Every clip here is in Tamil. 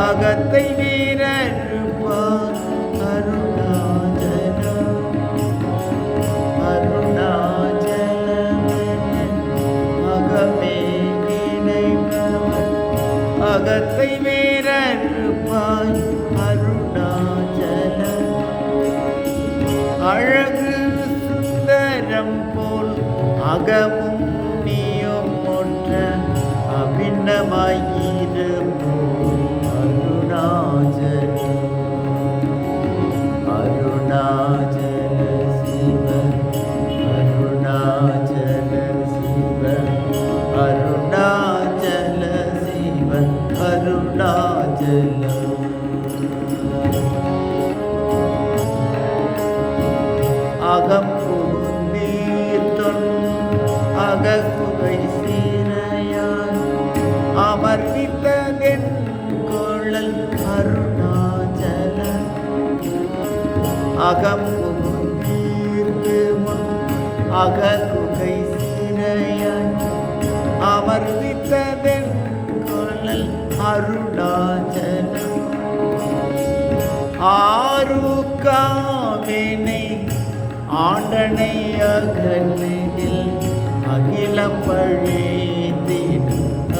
அகத்தை வீரருப்பார் அருணாச்சலம் அருணாச்சலமென அகமே நினைப்பவர் அகத்தை வீரருப்பாய் அருணாச்சலம் அழகு சுந்தரம் போல் அகமும் நீயும் ஒன்ற அபிநமாயிருப்போம் அருணாச்சலம் அகம் புகுந்தீர்த்தொன் அககுகை சீரையான் அமர்வித்ததென் கொள்ளல் அருணாச்சல அகம் புகுந்தீர்த்து முன் அககுகை சீரையான் அமர்வித்ததென் கொள்ளல் ஆருக்காவினை ஆண்டனை அகலில் அகிலம் பழித்தீன்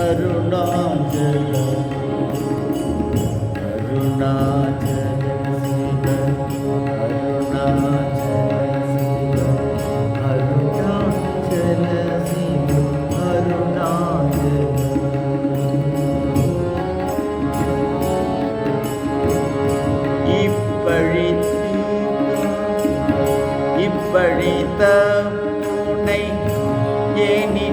அருணாச்சலம் இப்பழித்த முனை ஏனி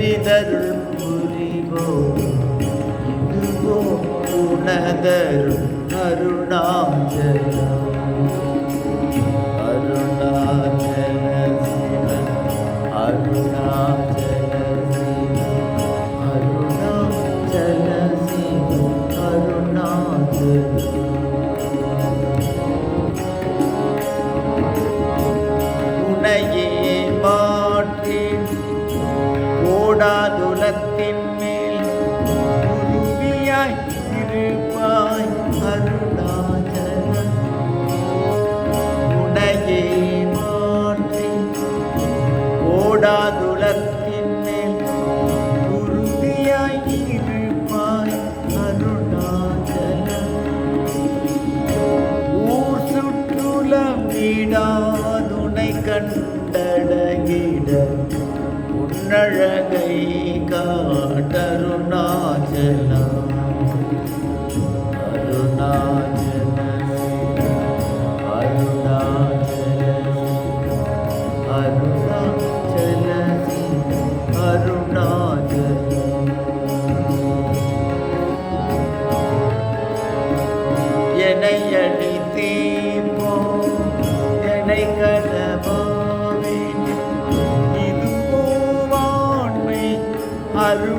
பெரிதருள் புரிவோம் இதுவோ உனதருள் அருணாச்சலம். அருணாச்சல in கண்ணழகை காட்டருணாச்சலம். என்னை அருணாச்சல அருணாச்சல அருணாச்சலம். என்னை அழித்தீப்போ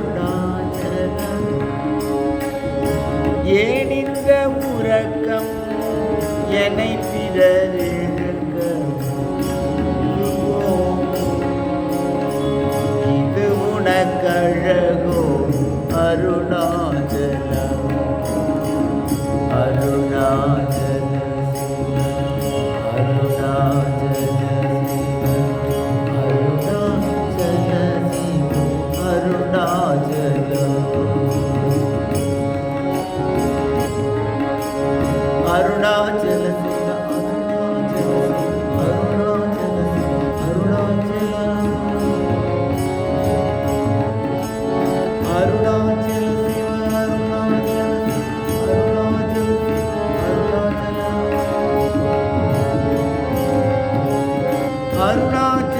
அருணாச்சலம் ஏன் உறக்கம் என்னை பிறரே not